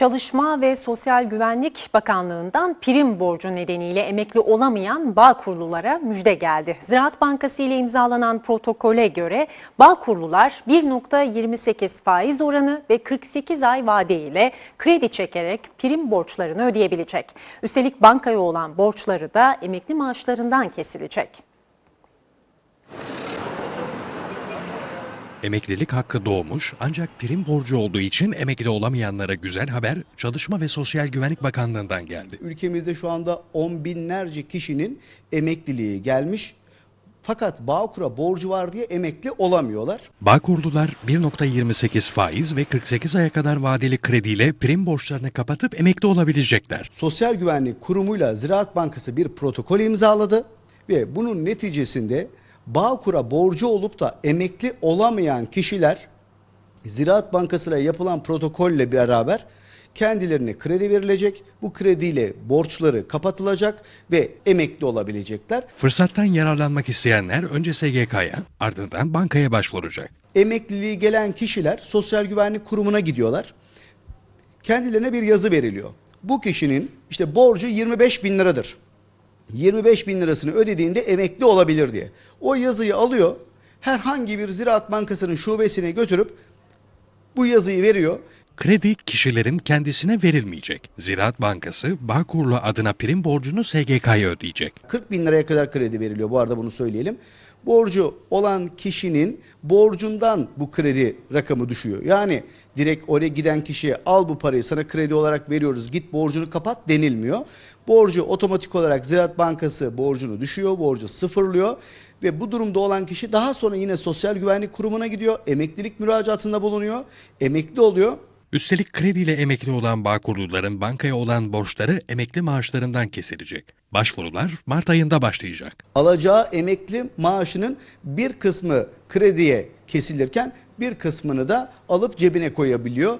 Çalışma ve Sosyal Güvenlik Bakanlığı'ndan prim borcu nedeniyle emekli olamayan Bağkurlulara müjde geldi. Ziraat Bankası ile imzalanan protokole göre Bağkurlular 1.28 faiz oranı ve 48 ay vade ile kredi çekerek prim borçlarını ödeyebilecek. Üstelik bankaya olan borçları da emekli maaşlarından kesilecek. Emeklilik hakkı doğmuş ancak prim borcu olduğu için emekli olamayanlara güzel haber Çalışma ve Sosyal Güvenlik Bakanlığı'ndan geldi. Ülkemizde şu anda on binlerce kişinin emekliliği gelmiş. Fakat Bağkur'a borcu var diye emekli olamıyorlar. Bağkurlular 1.28 faiz ve 48 aya kadar vadeli krediyle prim borçlarını kapatıp emekli olabilecekler. Sosyal Güvenlik Kurumu'yla Ziraat Bankası bir protokol imzaladı ve bunun neticesinde Bağkur'a borcu olup da emekli olamayan kişiler Ziraat Bankası'yla yapılan protokolle beraber kendilerine kredi verilecek. Bu krediyle borçları kapatılacak ve emekli olabilecekler. Fırsattan yararlanmak isteyenler önce SGK'ya ardından bankaya başvuracak. Emekliliği gelen kişiler Sosyal Güvenlik Kurumu'na gidiyorlar. Kendilerine bir yazı veriliyor. Bu kişinin işte borcu 25 bin liradır. 25 bin lirasını ödediğinde emekli olabilir diye. O yazıyı alıyor, herhangi bir Ziraat Bankası'nın şubesine götürüp bu yazıyı veriyor. Kredi kişilerin kendisine verilmeyecek. Ziraat Bankası Bağkurlu adına prim borcunu SGK'ya ödeyecek. 40 bin liraya kadar kredi veriliyor bu arada bunu söyleyelim. Borcu olan kişinin borcundan bu kredi rakamı düşüyor. Yani direkt oraya giden kişiye al bu parayı sana kredi olarak veriyoruz git borcunu kapat denilmiyor. Borcu otomatik olarak Ziraat Bankası borcunu düşüyor, borcu sıfırlıyor ve bu durumda olan kişi daha sonra yine Sosyal Güvenlik Kurumu'na gidiyor, emeklilik müracaatında bulunuyor, emekli oluyor. Üstelik krediyle emekli olan Bağkurluların bankaya olan borçları emekli maaşlarından kesilecek. Başvurular Mart ayında başlayacak. alacağı emekli maaşının bir kısmı krediye kesilirken bir kısmını da alıp cebine koyabiliyor.